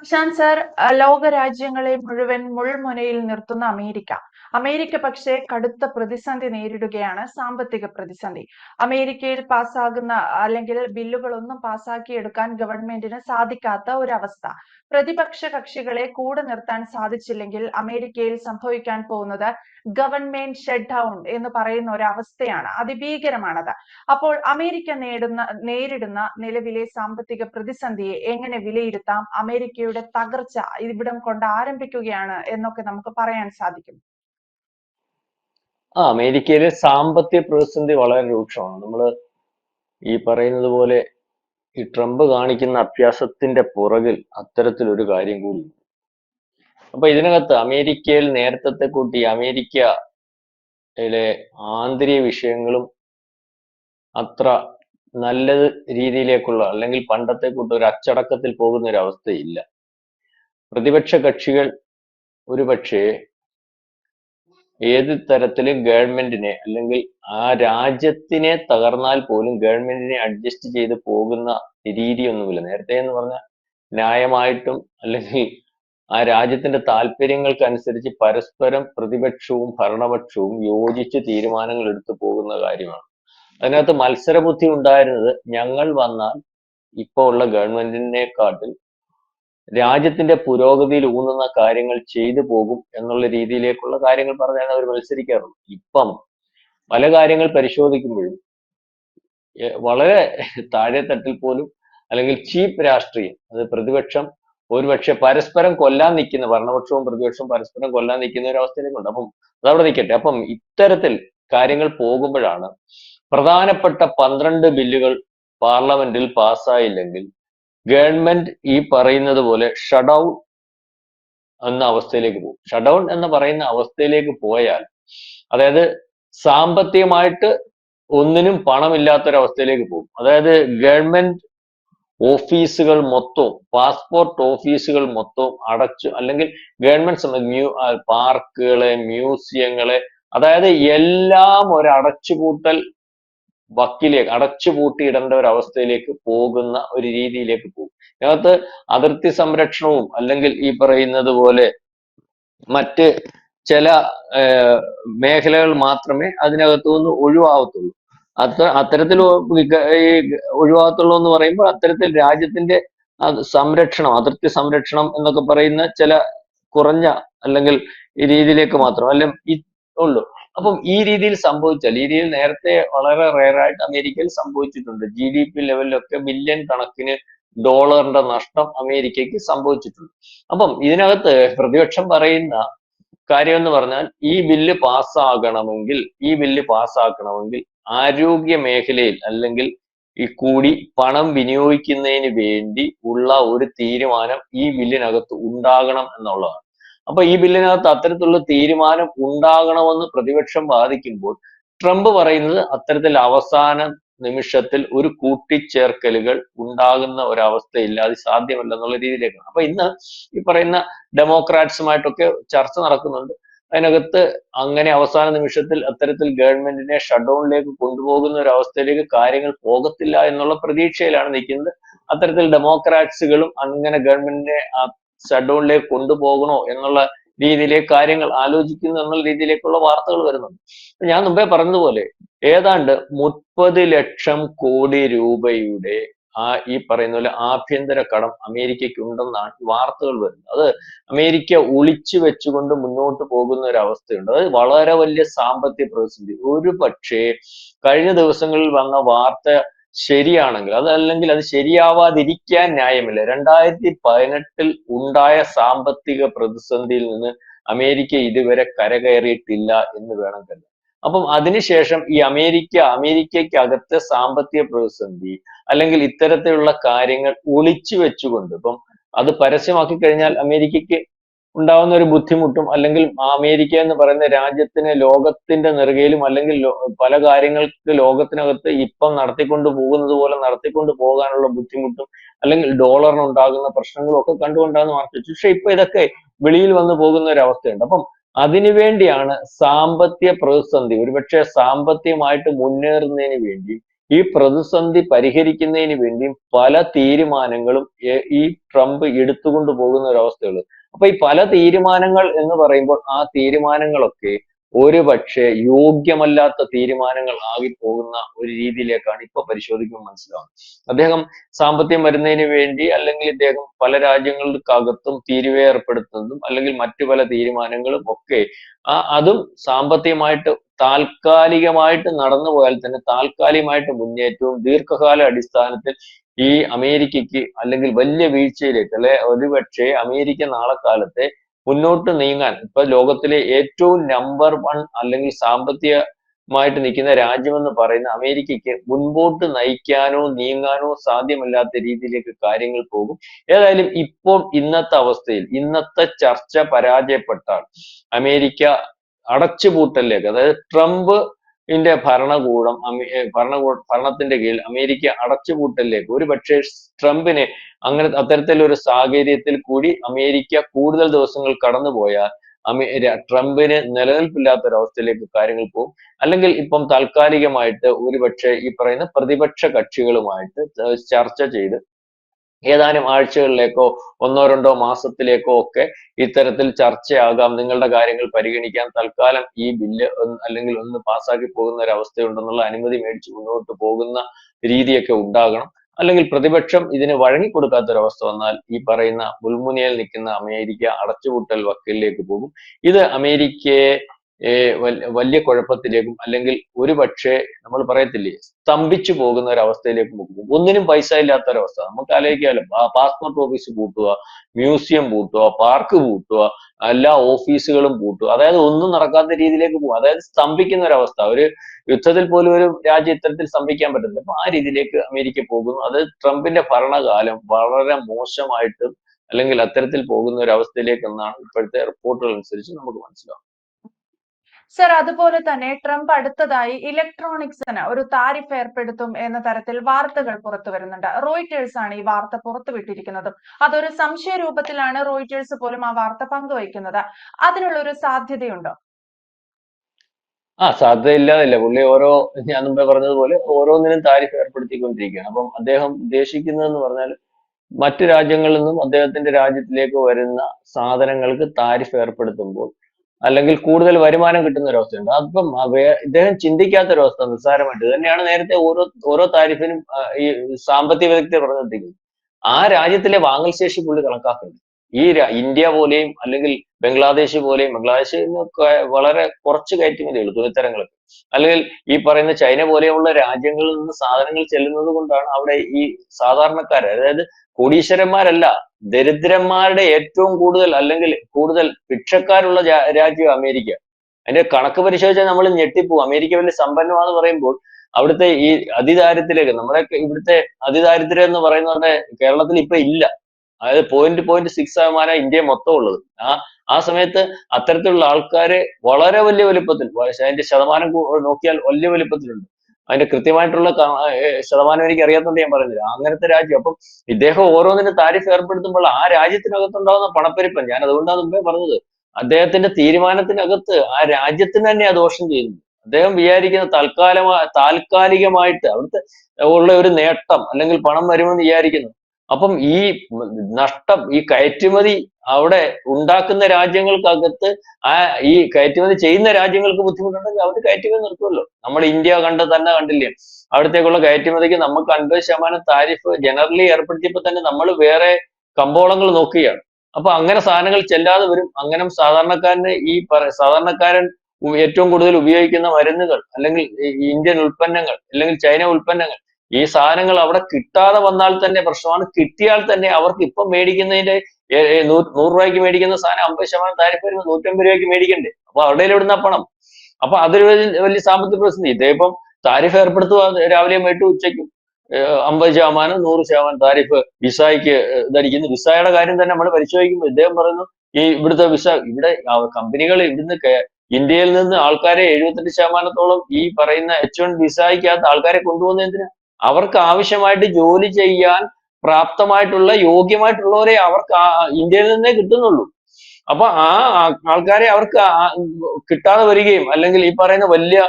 Prashant sir ലോകരാജ്യങ്ങളെ രാജ്യങ്ങളെ മുഴുവൻ മുൾമുനയിൽ നിർത്തുന്ന അമേരിക്ക. അമേരിക്ക പക്ഷേ കടുത്ത പ്രതിസന്ധി നേരിടുകയാണ് സാമ്പത്തിക പ്രതിസന്ധി. അമേരിക്കയിൽ പാസ്സാകുന്ന അല്ലെങ്കിൽ ബില്ലുകളൊന്നും പാസ്സാക്കിയെടുക്കാൻ ഗവൺമെന്റിന് സാധിക്കാത്ത ഒരവസ്ഥ. പ്രതിപക്ഷ കക്ഷികളെ കൂടെ നിർത്താൻ സാധിച്ചില്ലെങ്കിൽ അമേരിക്കയിൽ സംഭവിക്കാൻ പോകുന്നത് ഗവൺമെന്റ് ഷട്ട് ഡൗൺ എന്ന് പറയുന്ന ഒരു അവസ്ഥയാണ് അതിഭീകരമാണത്. അപ്പോൾ അമേരിക്ക നേടുന്ന നേരിടുന്ന നിലവിലെ സാമ്പത്തിക പ്രതിസന്ധിയെ എങ്ങനെ വിലയിരുത്താം? അമേരിക്കയുടെ തകർച്ച ഇവിടം കൊണ്ട് ആരംഭിക്കുകയാണ് എന്നൊക്കെ നമുക്ക് പറയാൻ സാധിക്കും. ആ അമേരിക്കയിലെ സാമ്പത്തിക പ്രതിസന്ധി വളരെ രൂക്ഷമാണ്. നമ്മൾ ഈ പറയുന്നത് പോലെ ഈ ട്രംപ് കാണിക്കുന്ന അഭ്യാസത്തിന്റെ പുറകിൽ അത്തരത്തിലൊരു കാര്യം കൂടി അപ്പൊ ഇതിനകത്ത് അമേരിക്കയിൽ നേരത്തെ കൂട്ടി അമേരിക്കയിലെ ആന്തരിക വിഷയങ്ങളും അത്ര നല്ല രീതിയിലേക്കുള്ള അല്ലെങ്കിൽ പണ്ടത്തെ കൂട്ട് ഒരു അച്ചടക്കത്തിൽ പോകുന്ന ഒരു അവസ്ഥയില്ല പ്രതിപക്ഷ കക്ഷികൾ ഒരുപക്ഷെ ഏത് തരത്തിലും ഗവൺമെന്റിനെ അല്ലെങ്കിൽ ആ രാജ്യത്തിനെ തകർന്നാൽ പോലും ഗവൺമെന്റിനെ അഡ്ജസ്റ്റ് ചെയ്ത് പോകുന്ന രീതിയൊന്നുമില്ല നേരത്തെ എന്ന് പറഞ്ഞാൽ ന്യായമായിട്ടും അല്ലെങ്കിൽ ആ രാജ്യത്തിന്റെ താല്പര്യങ്ങൾക്കനുസരിച്ച് പരസ്പരം പ്രതിപക്ഷവും ഭരണപക്ഷവും യോജിച്ച് തീരുമാനങ്ങൾ എടുത്തു പോകുന്ന കാര്യമാണ്. അതിനകത്ത് മത്സരബുദ്ധി ഉണ്ടായിരുന്നത് ഞങ്ങൾ വന്നാൽ ഇപ്പോൾ ഉള്ള ഗവൺമെന്റിനെക്കാട്ടിൽ രാജ്യത്തിന്റെ പുരോഗതിയിൽ ഊന്നുന്ന കാര്യങ്ങൾ ചെയ്തു പോകും എന്നുള്ള രീതിയിലേക്കുള്ള കാര്യങ്ങൾ പറഞ്ഞാണ് അവർ മത്സരിക്കാറുള്ളത്. ഇപ്പം പല കാര്യങ്ങൾ പരിശോധിക്കുമ്പോഴും വളരെ താഴെ തട്ടിൽ പോലും അല്ലെങ്കിൽ ചീപ്പ് രാഷ്ട്രീയം അത് പ്രതിപക്ഷം ഒരുപക്ഷെ പരസ്പരം കൊല്ലാൻ നിൽക്കുന്ന ഭരണപക്ഷവും പ്രതിപക്ഷവും പരസ്പരം കൊല്ലാൻ നിൽക്കുന്ന ഒരു അവസ്ഥയിലേക്കുണ്ട്. അപ്പം അതവിടെ നിൽക്കട്ടെ. അപ്പം ഇത്തരത്തിൽ കാര്യങ്ങൾ പോകുമ്പോഴാണ് പ്രധാനപ്പെട്ട പന്ത്രണ്ട് ബില്ലുകൾ പാർലമെന്റിൽ പാസ്സായില്ലെങ്കിൽ ഗവൺമെന്റ് ഈ പറയുന്നത് പോലെ ഷട്ട് ഔൺ എന്ന അവസ്ഥയിലേക്ക് പോകും. ഷട്ട് ഔൺ എന്ന് പറയുന്ന അവസ്ഥയിലേക്ക് പോയാൽ അതായത് സാമ്പത്തികമായിട്ട് ഒന്നിനും പണമില്ലാത്തൊരവസ്ഥയിലേക്ക് പോകും. അതായത് ഗവൺമെന്റ് ഓഫീസുകൾ മൊത്തവും പാസ്പോർട്ട് ഓഫീസുകൾ മൊത്തവും അടച്ചു അല്ലെങ്കിൽ ഗവൺമെന്റ് സംബന്ധിച്ച് പാർക്കുകളെ മ്യൂസിയങ്ങളെ അതായത് എല്ലാം ഒരു അടച്ചുപൂട്ടൽ വക്കിലേക്ക് അടച്ചുപൂട്ടിയിടേണ്ട ഒരു അവസ്ഥയിലേക്ക് പോകുന്ന ഒരു രീതിയിലേക്ക് പോകും. ഇതിനകത്ത് അതിർത്തി സംരക്ഷണവും അല്ലെങ്കിൽ ഈ പറയുന്നത് പോലെ മറ്റ് ചില മേഖലകൾ മാത്രമേ അതിനകത്തുനിന്ന് ഒഴിവാകത്തുള്ളൂ. അത്ത അത്തരത്തിൽ ഈ ഒഴിവാകത്തുള്ളൂ എന്ന് പറയുമ്പോൾ അത്തരത്തിൽ രാജ്യത്തിന്റെ സംരക്ഷണം അതിർത്തി സംരക്ഷണം എന്നൊക്കെ പറയുന്ന ചില കുറഞ്ഞ അല്ലെങ്കിൽ ഈ രീതിയിലേക്ക് മാത്രം അല്ലെ ഉള്ളൂ. അപ്പം ഈ രീതിയിൽ സംഭവിച്ചാൽ ഈ രീതിയിൽ നേരത്തെ വളരെ ആയിട്ട് അമേരിക്കയിൽ സംഭവിച്ചിട്ടുണ്ട്. ജി ഡി പി ലെവലിലൊക്കെ ബില്യൺ കണക്കിന് ഡോളറിന്റെ നഷ്ടം അമേരിക്കയ്ക്ക് സംഭവിച്ചിട്ടുണ്ട്. അപ്പം ഇതിനകത്ത് പ്രതിപക്ഷം പറയുന്ന കാര്യം എന്ന് പറഞ്ഞാൽ ഈ ബില്ല് പാസ്സാകണമെങ്കിൽ ഈ ബില്ല് പാസ്സാക്കണമെങ്കിൽ ആരോഗ്യ മേഖലയിൽ അല്ലെങ്കിൽ ഈ കൂടി പണം വിനിയോഗിക്കുന്നതിന് വേണ്ടി ഉള്ള ഒരു തീരുമാനം ഈ ബില്ലിനകത്ത് ഉണ്ടാകണം എന്നുള്ളതാണ്. അപ്പൊ ഈ ബില്ലിനകത്ത് അത്തരത്തിലുള്ള തീരുമാനം ഉണ്ടാകണമെന്ന് പ്രതിപക്ഷം വാദിക്കുമ്പോൾ ട്രംപ് പറയുന്നത് അത്തരത്തിൽ അവസാന നിമിഷത്തിൽ ഒരു കൂട്ടിച്ചേർക്കലുകൾ ഉണ്ടാകുന്ന ഒരവസ്ഥയില്ല. അത് സാധ്യമല്ല എന്നുള്ള രീതിയിലേക്കാണ്. അപ്പൊ ഇന്ന് ഈ പറയുന്ന ഡെമോക്രാറ്റ്സുമായിട്ടൊക്കെ ചർച്ച നടക്കുന്നുണ്ട്. അതിനകത്ത് അങ്ങനെ അവസാന നിമിഷത്തിൽ അത്തരത്തിൽ ഗവൺമെന്റിനെ ഷട്ട് ഡൗണിലേക്ക് കൊണ്ടുപോകുന്ന ഒരു അവസ്ഥയിലേക്ക് കാര്യങ്ങൾ പോകത്തില്ല എന്നുള്ള പ്രതീക്ഷയിലാണ് നിൽക്കുന്നത്. അത്തരത്തിൽ ഡെമോക്രാറ്റ്സുകളും അങ്ങനെ ഗവൺമെന്റിനെ ഷട്ട് ഡൗണിലേക്ക് കൊണ്ടുപോകണോ എന്നുള്ള രീതിയിലെ കാര്യങ്ങൾ ആലോചിക്കുന്നു എന്നുള്ള രീതിയിലേക്കുള്ള വാർത്തകൾ വരുന്നുണ്ട്. ഞാൻ മുമ്പേ പറഞ്ഞതുപോലെ ഏതാണ്ട് മുപ്പത് ലക്ഷം കോടി രൂപയുടെ ആ ഈ പറയുന്ന പോലെ ആഭ്യന്തര കടം അമേരിക്കയ്ക്ക് ഉണ്ടെന്നാണ് വാർത്തകൾ വരുന്നത്. അത് അമേരിക്ക ഒളിച്ചു വെച്ചുകൊണ്ട് മുന്നോട്ട് പോകുന്ന ഒരു അവസ്ഥയുണ്ട്. അത് വളരെ വലിയ സാമ്പത്തിക പ്രതിസന്ധി. ഒരു പക്ഷേ കഴിഞ്ഞ ദിവസങ്ങളിൽ വന്ന വാർത്ത ശരിയാണെങ്കിൽ അതല്ലെങ്കിൽ അത് ശരിയാവാതിരിക്കാൻ ന്യായമില്ല. രണ്ടായിരത്തി പതിനെട്ടിൽ ഉണ്ടായ സാമ്പത്തിക പ്രതിസന്ധിയിൽ നിന്ന് അമേരിക്ക ഇതുവരെ കരകയറിയിട്ടില്ല എന്ന് വേണം കരുതാൻ. അപ്പം അതിനുശേഷം ഈ അമേരിക്ക അമേരിക്കയ്ക്കകത്തെ സാമ്പത്തിക പ്രതിസന്ധി അല്ലെങ്കിൽ ഇത്തരത്തിലുള്ള കാര്യങ്ങൾ ഒളിച്ചു വെച്ചുകൊണ്ട് ഇപ്പം അത് പരസ്യമാക്കി കഴിഞ്ഞാൽ അമേരിക്കയ്ക്ക് ഉണ്ടാവുന്ന ഒരു ബുദ്ധിമുട്ടും അല്ലെങ്കിൽ അമേരിക്ക എന്ന് പറയുന്ന രാജ്യത്തിന് ലോകത്തിന്റെ നെറുകയിലും അല്ലെങ്കിൽ പല കാര്യങ്ങൾക്ക് ലോകത്തിനകത്ത് ഇപ്പം നടത്തിക്കൊണ്ട് പോകുന്നത് പോലെ നടത്തിക്കൊണ്ട് പോകാനുള്ള ബുദ്ധിമുട്ടും അല്ലെങ്കിൽ ഡോളറിന് ഉണ്ടാകുന്ന പ്രശ്നങ്ങളും ഒക്കെ കണ്ടുകൊണ്ടാണ് മാർക്കറ്റ് പക്ഷെ ഇപ്പൊ ഇതൊക്കെ വെളിയിൽ വന്നു പോകുന്ന ഒരു അവസ്ഥയുണ്ട്. അപ്പം അതിനുവേണ്ടിയാണ് സാമ്പത്തിക പ്രതിസന്ധി ഒരുപക്ഷെ സാമ്പത്തികമായിട്ട് മുന്നേറുന്നതിന് വേണ്ടി ഈ പ്രതിസന്ധി പരിഹരിക്കുന്നതിന് വേണ്ടിയും പല തീരുമാനങ്ങളും ഈ ട്രംപ് എടുത്തുകൊണ്ട് പോകുന്ന ഒരു അവസ്ഥയുള്ളത്. അപ്പൊ ഈ പല തീരുമാനങ്ങൾ എന്ന് പറയുമ്പോൾ ആ തീരുമാനങ്ങളൊക്കെ ഒരു പക്ഷേ യോഗ്യമല്ലാത്ത തീരുമാനങ്ങൾ ആകി പോകുന്ന ഒരു രീതിയിലേക്കാണ് ഇപ്പൊ പരിശോധിക്കുമ്പോൾ മനസ്സിലാവുന്നത്. അദ്ദേഹം സാമ്പത്തികം വരുന്നതിന് വേണ്ടി അല്ലെങ്കിൽ ഇദ്ദേഹം പല രാജ്യങ്ങൾക്കകത്തും തീരുവ ഏർപ്പെടുത്തുന്നതും അല്ലെങ്കിൽ മറ്റു പല തീരുമാനങ്ങളും ഒക്കെ ആ അതും സാമ്പത്തികമായിട്ട് താൽക്കാലികമായിട്ട് നടന്നു പോയാൽ തന്നെ താൽക്കാലികമായിട്ട് മുന്നേറ്റവും ദീർഘകാല അടിസ്ഥാനത്തിൽ ഈ അമേരിക്കയ്ക്ക് അല്ലെങ്കിൽ വലിയ വീഴ്ചയിലേക്ക് അല്ലെ ഒരുപക്ഷെ അമേരിക്ക നാളെ കാലത്തെ മുന്നോട്ട് നീങ്ങാൻ ഇപ്പൊ ലോകത്തിലെ ഏറ്റവും നമ്പർ വൺ അല്ലെങ്കിൽ സാമ്പത്തികമായിട്ട് നിൽക്കുന്ന രാജ്യമെന്ന് പറയുന്ന അമേരിക്കയ്ക്ക് മുൻപോട്ട് നയിക്കാനോ നീങ്ങാനോ സാധ്യമല്ലാത്ത രീതിയിലേക്ക് കാര്യങ്ങൾ പോകും. ഏതായാലും ഇപ്പോൾ ഇന്നത്തെ അവസ്ഥയിൽ ഇന്നത്തെ ചർച്ച പരാജയപ്പെട്ടാൽ അമേരിക്ക അടച്ചുപൂട്ടലിലേക്ക് അതായത് ട്രംപ് ഇന്ത്യ ഭരണകൂടം ഭരണകൂ ഭരണത്തിന്റെ കീഴിൽ അമേരിക്ക അടച്ചുപൂട്ടലിലേക്ക് ഒരു പക്ഷേ ട്രംപിനെ അങ്ങനെ അത്തരത്തിലൊരു സാഹചര്യത്തിൽ കൂടി അമേരിക്ക കൂടുതൽ ദിവസങ്ങൾ കടന്നുപോയാൽ അമേ ട്രംപിന് നിലനിൽപ്പില്ലാത്ത ഒരവസ്ഥയിലേക്ക് കാര്യങ്ങൾ പോകും. അല്ലെങ്കിൽ ഇപ്പം താൽക്കാലികമായിട്ട് ഒരുപക്ഷെ ഈ പറയുന്ന പ്രതിപക്ഷ കക്ഷികളുമായിട്ട് ചർച്ച ചെയ്ത് ഏതാനും ആഴ്ചകളിലേക്കോ ഒന്നോ രണ്ടോ മാസത്തിലേക്കോ ഒക്കെ ഇത്തരത്തിൽ ചർച്ചയാകാം. നിങ്ങളുടെ കാര്യങ്ങൾ പരിഗണിക്കാൻ തൽക്കാലം ഈ ബില്ല് അല്ലെങ്കിൽ ഒന്ന് പാസ്സാക്കി പോകുന്ന ഒരു അവസ്ഥയുണ്ടെന്നുള്ള അനുമതി മേടിച്ച് മുന്നോട്ട് പോകുന്ന രീതിയൊക്കെ ഉണ്ടാകണം. അല്ലെങ്കിൽ പ്രതിപക്ഷം ഇതിന് വഴങ്ങിക്കൊടുക്കാത്തൊരവസ്ഥ വന്നാൽ ഈ പറയുന്ന മുൾമുനയിൽ നിൽക്കുന്ന അമേരിക്ക അടച്ചുപൂട്ടൽ വക്കിലേക്ക് പോകും. ഇത് അമേരിക്കയെ വലിയ കുഴപ്പത്തിലേക്കും അല്ലെങ്കിൽ ഒരു പക്ഷേ നമ്മൾ പറയത്തില്ലേ സ്തംഭിച്ചു പോകുന്ന ഒരു അവസ്ഥയിലേക്ക് പോകും. ഒന്നിനും പൈസ ഇല്ലാത്ത ഒരവസ്ഥ നമുക്ക് ആലോചിക്കാമല്ലോ പാസ്പോർട്ട് ഓഫീസ് പൂട്ടുക മ്യൂസിയം പൂട്ടുക പാർക്ക് പൂട്ടുക എല്ലാ ഓഫീസുകളും പൂട്ടുക. അതായത് ഒന്നും നടക്കാത്ത രീതിയിലേക്ക് പോകും. അതായത് സ്തംഭിക്കുന്ന ഒരു അവസ്ഥ ഒരു യുദ്ധത്തിൽ പോലും ഒരു രാജ്യം ഇത്തരത്തിൽ സ്തംഭിക്കാൻ പറ്റില്ല അപ്പൊ ആ രീതിയിലേക്ക് അമേരിക്ക പോകുന്നു. അത് ട്രംപിന്റെ ഭരണകാലം വളരെ മോശമായിട്ട് അല്ലെങ്കിൽ അത്തരത്തിൽ പോകുന്ന ഒരു അവസ്ഥയിലേക്ക് എന്നാണ് ഇപ്പോഴത്തെ റിപ്പോർട്ടുകൾ അനുസരിച്ച് നമുക്ക് മനസ്സിലാവും സർ അതുപോലെ തന്നെ ട്രംപ് അടുത്തതായി ഇലക്ട്രോണിക്സിന് ഒരു താരിഫ് ഏർപ്പെടുത്തും എന്ന തരത്തിൽ വാർത്തകൾ പുറത്തു വരുന്നുണ്ട്. റോയിറ്റേഴ്സ് ആണ് ഈ വാർത്ത പുറത്തുവിട്ടിരിക്കുന്നത് അതൊരു സംശയ രൂപത്തിലാണ് റോയിറ്റേഴ്സ് പോലും ആ വാർത്ത പങ്കുവയ്ക്കുന്നത്. അതിനുള്ള ഒരു സാധ്യതയുണ്ടോ? ആ സാധ്യതയില്ലാതില്ല. പുള്ളി ഓരോ ഞാൻ മുമ്പേ പറഞ്ഞതുപോലെ ഓരോന്നിനും താരിഫ് ഏർപ്പെടുത്തിക്കൊണ്ടിരിക്കുകയാണ്. അപ്പം അദ്ദേഹം ഉദ്ദേശിക്കുന്നതെന്ന് പറഞ്ഞാൽ മറ്റു രാജ്യങ്ങളിൽ നിന്നും അദ്ദേഹത്തിന്റെ രാജ്യത്തിലേക്ക് വരുന്ന സാധനങ്ങൾക്ക് താരിഫ് ഏർപ്പെടുത്തുമ്പോൾ അല്ലെങ്കിൽ കൂടുതൽ വരുമാനം കിട്ടുന്ന ഒരു അവസ്ഥയുണ്ട് അപ്പം ഇദ്ദേഹം ചിന്തിക്കാത്ത ഒരു അവസ്ഥ നിസ്സാരമായിട്ട് തന്നെയാണ് നേരത്തെ ഓരോ ഓരോ താരിഫിനും ഈ സാമ്പത്തിക വിദഗ്ധർ പറഞ്ഞിരിക്കുന്നത് ആ രാജ്യത്തിലെ വാങ്ങൽ ശേഷി പുള്ളി കണക്കാക്കുന്നുണ്ട്. ഈ ഇന്ത്യ പോലെയും അല്ലെങ്കിൽ ബംഗ്ലാദേശ് പോലെയും നിന്നൊക്കെ വളരെ കുറച്ച് കയറ്റുമതിയുള്ളൂ തുണിത്തരങ്ങൾക്ക് അല്ലെങ്കിൽ ഈ പറയുന്ന ചൈന പോലെയുള്ള രാജ്യങ്ങളിൽ നിന്ന് സാധനങ്ങൾ ചെല്ലുന്നത് കൊണ്ടാണ് അവിടെ ഈ സാധാരണക്കാർ അതായത് കോടീശ്വരന്മാരല്ല ദരിദ്രന്മാരുടെ ഏറ്റവും കൂടുതൽ അല്ലെങ്കിൽ കൂടുതൽ ഭിക്ഷക്കാരുള്ള രാജ്യം അമേരിക്ക. അതിന്റെ കണക്ക് പരിശോധിച്ചാൽ നമ്മൾ ഞെട്ടിപ്പോവും. അമേരിക്ക വലിയ സമ്പന്നമാണെന്ന് പറയുമ്പോൾ അവിടുത്തെ ഈ അതിദാരിദ്ര്യത്തിലേക്ക് നമ്മുടെ ഇവിടുത്തെ അതിദാരിദ്ര്യം എന്ന് പറയുന്നത് കേരളത്തിൽ ഇപ്പൊ ഇല്ല. അതായത് പോയിന്റ് പോയിന്റ് സിക്സ് ശതമാനം ഇന്ത്യ മൊത്തം ഉള്ളത്. ആ ആ സമയത്ത് അത്തരത്തിലുള്ള ആൾക്കാര് വളരെ വലിയ വലുപ്പത്തിൽ അതിന്റെ ശതമാനം നോക്കിയാൽ വലിയ വലുപ്പത്തിലുണ്ട്. അതിന്റെ കൃത്യമായിട്ടുള്ള ശതമാനം എനിക്ക് അറിയാത്തതുകൊണ്ട് ഞാൻ പറയുന്നില്ല. അങ്ങനത്തെ രാജ്യം. അപ്പം ഇദ്ദേഹം ഓരോന്നിനും താരിഫ് ഏർപ്പെടുത്തുമ്പോൾ ആ രാജ്യത്തിനകത്തുണ്ടാകുന്ന പണപ്പെരുപ്പം ഞാൻ അതുകൊണ്ടാണ് മുമ്പേ പറഞ്ഞത്. അദ്ദേഹത്തിന്റെ തീരുമാനത്തിനകത്ത് ആ രാജ്യത്തിന് തന്നെ ആ ദോഷം ചെയ്യുന്നു അദ്ദേഹം വിചാരിക്കുന്ന താൽക്കാലമായി താൽക്കാലികമായിട്ട് അവിടുത്തെ ഉള്ള ഒരു നേട്ടം അല്ലെങ്കിൽ പണം വരുമെന്ന് വിചാരിക്കുന്നു. അപ്പം ഈ നഷ്ടം ഈ കയറ്റുമതി അവിടെ ഉണ്ടാക്കുന്ന രാജ്യങ്ങൾക്കകത്ത് ആ ഈ കയറ്റുമതി ചെയ്യുന്ന രാജ്യങ്ങൾക്ക് ബുദ്ധിമുട്ടുണ്ടെങ്കിൽ അവർ കയറ്റുമതി നിർത്തുമല്ലോ. നമ്മൾ ഇന്ത്യ കണ്ട് തന്നെ കണ്ടില്ലേ? അവിടത്തേക്കുള്ള കയറ്റുമതിക്ക് നമുക്ക് അൻപത് ശതമാനം താരിഫ് ജനറലി ഏർപ്പെടുത്തിയപ്പോൾ തന്നെ നമ്മൾ വേറെ കമ്പോളങ്ങൾ നോക്കുകയാണ്. അപ്പൊ അങ്ങനെ സാധനങ്ങൾ ചെല്ലാതെ വരും. അങ്ങനെ സാധാരണക്കാരന് ഈ സാധാരണക്കാരൻ ഏറ്റവും കൂടുതൽ ഉപയോഗിക്കുന്ന മരുന്നുകൾ അല്ലെങ്കിൽ ഇന്ത്യൻ ഉൽപ്പന്നങ്ങൾ അല്ലെങ്കിൽ ചൈന ഉൽപ്പന്നങ്ങൾ ഈ സാധനങ്ങൾ അവിടെ കിട്ടാതെ വന്നാൽ തന്നെ പ്രശ്നമാണ്. കിട്ടിയാൽ തന്നെ അവർക്ക് ഇപ്പം മേടിക്കുന്നതിന്റെ നൂറ് രൂപയ്ക്ക് മേടിക്കുന്ന സാധനം അമ്പത് ശതമാനം താരിഫ് വരുമ്പോൾ നൂറ്റമ്പത് രൂപയ്ക്ക് മേടിക്കണ്ടേ? അപ്പൊ അവിടെ എവിടുന്ന പണം? അപ്പൊ അതൊരു വലിയ സാമ്പത്തിക പ്രതിസന്ധി. ഇതേപ്പം താരിഫ് ഏർപ്പെടുത്തുക രാവിലെ വൈകിട്ട് ഉച്ചയ്ക്കും അമ്പത് ശതമാനം നൂറ് ശതമാനം താരിഫ് വിസായ്ക്ക് ധരിക്കുന്നു. വിസായുടെ കാര്യം തന്നെ നമ്മൾ പരിശോധിക്കുമ്പോൾ ഇദ്ദേഹം പറയുന്നു ഈ ഇവിടുത്തെ വിസ ഇവിടെ കമ്പനികൾ ഇവിടുന്ന് ഇന്ത്യയിൽ നിന്ന് ആൾക്കാരെ എഴുപത്തെട്ട് ശതമാനത്തോളം ഈ പറയുന്ന എച്ച് വൺ വിസയ്ക്കകത്ത് ആൾക്കാരെ കൊണ്ടുപോകുന്ന എന്തിനാ? അവർക്ക് ആവശ്യമായിട്ട് ജോലി ചെയ്യാൻ പ്രാപ്തമായിട്ടുള്ള യോഗ്യമായിട്ടുള്ളവരെ അവർക്ക് ഇന്ത്യയിൽ നിന്നേ കിട്ടുന്നുള്ളൂ. അപ്പൊ ആ ആൾക്കാരെ അവർക്ക് കിട്ടാതെ വരികയും അല്ലെങ്കിൽ ഈ പറയുന്ന വലിയ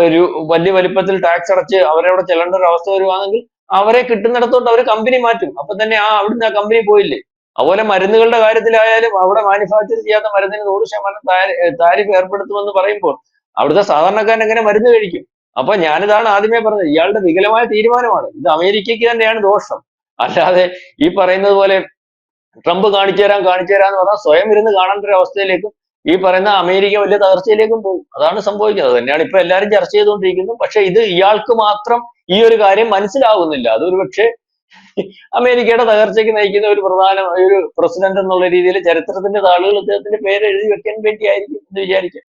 ഒരു വലിയ വലിപ്പത്തിൽ ടാക്സ് അടച്ച് അവരവിടെ ചെല്ലേണ്ട ഒരു അവസ്ഥ വരുവാണെങ്കിൽ അവരെ കിട്ടുന്നിടത്തോട്ട് അവർ കമ്പനി മാറ്റും. അപ്പൊ തന്നെ ആ അവിടുന്ന് ആ കമ്പനി പോയില്ലേ? അതുപോലെ മരുന്നുകളുടെ കാര്യത്തിലായാലും അവിടെ മാനുഫാക്ചർ ചെയ്യാത്ത മരുന്നിന് നൂറ് ശതമാനം താരിഫ് ഏർപ്പെടുത്തുമെന്ന് പറയുമ്പോൾ അവിടുത്തെ സാധാരണക്കാരൻ എങ്ങനെ മരുന്ന് കഴിക്കും? അപ്പൊ ഞാനിതാണ് ആദ്യമേ പറഞ്ഞത്. ഇയാളുടെ വികലമായ തീരുമാനമാണ്. ഇത് അമേരിക്കയ്ക്ക് തന്നെയാണ് ദോഷം. അല്ലാതെ ഈ പറയുന്നത് പോലെ ട്രംപ് കാണിച്ചു തരാം കാണിച്ചു തരാം എന്ന് പറഞ്ഞാൽ സ്വയം ഇരുന്ന് കാണേണ്ട ഒരു അവസ്ഥയിലേക്കും ഈ പറയുന്ന അമേരിക്ക വലിയ തകർച്ചയിലേക്കും പോകും. അതാണ് സംഭവിക്കുന്നത്. തന്നെയാണ് ഇപ്പൊ എല്ലാവരും ചർച്ച ചെയ്തുകൊണ്ടിരിക്കുന്നത് പക്ഷെ ഇത് ഇയാൾക്ക് മാത്രം ഈ ഒരു കാര്യം മനസ്സിലാകുന്നില്ല അതൊരു പക്ഷേ അമേരിക്കയുടെ തകർച്ചയ്ക്ക് നയിക്കുന്ന ഒരു പ്രധാന ഒരു പ്രസിഡന്റ് എന്നുള്ള രീതിയിൽ ചരിത്രത്തിന്റെ താളുകൾ അദ്ദേഹത്തിന്റെ പേര് എഴുതി വെക്കാൻ വേണ്ടിയായിരിക്കും എന്ന് വിചാരിക്കാം.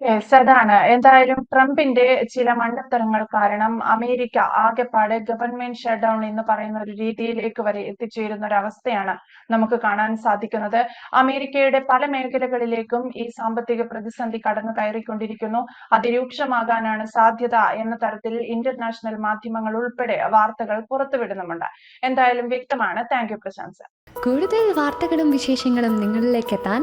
യെസ് അതാണ്. എന്തായാലും ട്രംപിന്റെ ചില മണ്ടത്തരങ്ങൾ കാരണം അമേരിക്ക ആകെപ്പാടെ ഗവൺമെന്റ് ഷട്ട് ഡൗൺ എന്ന് പറയുന്ന ഒരു രീതിയിലേക്ക് വരെ എത്തിച്ചേരുന്ന ഒരു അവസ്ഥയാണ് നമുക്ക് കാണാൻ സാധിക്കുന്നത്. അമേരിക്കയുടെ പല മേഖലകളിലേക്കും ഈ സാമ്പത്തിക പ്രതിസന്ധി കടന്നു കയറിക്കൊണ്ടിരിക്കുന്നു. അതിരൂക്ഷമാകാനാണ് സാധ്യത എന്ന തരത്തിൽ ഇന്റർനാഷണൽ മാധ്യമങ്ങൾ ഉൾപ്പെടെ വാർത്തകൾ പുറത്തുവിടുന്നുമുണ്ട്. എന്തായാലും വ്യക്തമാണ്. Thank you sir. കൂടുതൽ വാർത്തകളും വിശേഷങ്ങളും നിങ്ങളിലേക്ക് എത്താൻ